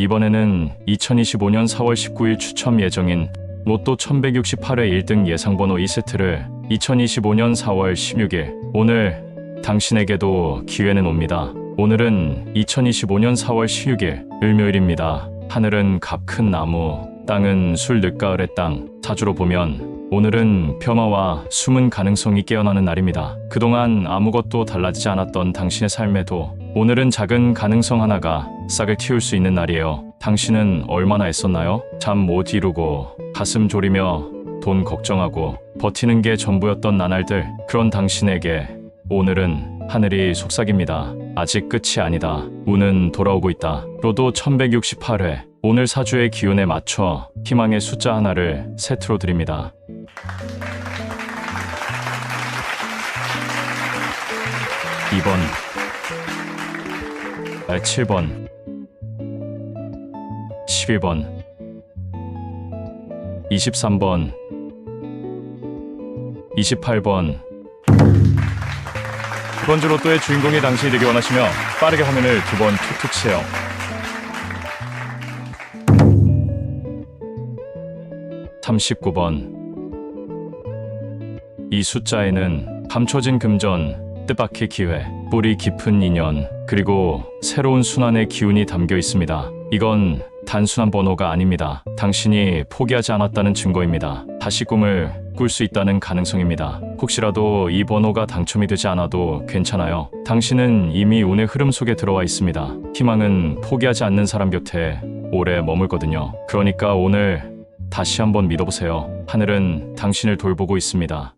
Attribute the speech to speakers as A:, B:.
A: 이번에는 2025년 4월 19일 추첨 예정인 로또 1168회 1등 예상번호 2세트를 2025년 4월 16일 오늘 당신에게도 기회는 옵니다. 오늘은 2025년 4월 16일 을묘일입니다. 하늘은 값 큰 나무, 땅은 술 늦가을의 땅. 사주로 보면 오늘은 변화와 숨은 가능성이 깨어나는 날입니다. 그동안 아무것도 달라지지 않았던 당신의 삶에도 오늘은 작은 가능성 하나가 싹을 틔울 수 있는 날이에요. 당신은 얼마나 애썼나요? 잠 못 이루고 가슴 졸이며 돈 걱정하고 버티는 게 전부였던 나날들 그런 당신에게 오늘은 하늘이 속삭입니다. 아직 끝이 아니다. 운은 돌아오고 있다. 로도 1168회 오늘 사주의 기운에 맞춰 희망의 숫자 하나를 세트로 드립니다. 2번 아, 7번. 11번. 23번 28번. 이번. 주 로또의 주인공이 당신이 되기 원하시며 빠르게 화면을 두 번 툭툭 치세요. 39번. 이 숫자에는 감춰진 금전, 뜻밖의 기회, 뿌리 깊은 인연, 그리고 새로운 순환의 기운이 담겨 있습니다. 이건 단순한 번호가 아닙니다. 당신이 포기하지 않았다는 증거입니다. 다시 꿈을 꿀 수 있다는 가능성입니다. 혹시라도 이 번호가 당첨이 되지 않아도 괜찮아요. 당신은 이미 운의 흐름 속에 들어와 있습니다. 희망은 포기하지 않는 사람 곁에 오래 머물거든요. 그러니까 오늘 다시 한번 믿어보세요. 하늘은 당신을 돌보고 있습니다.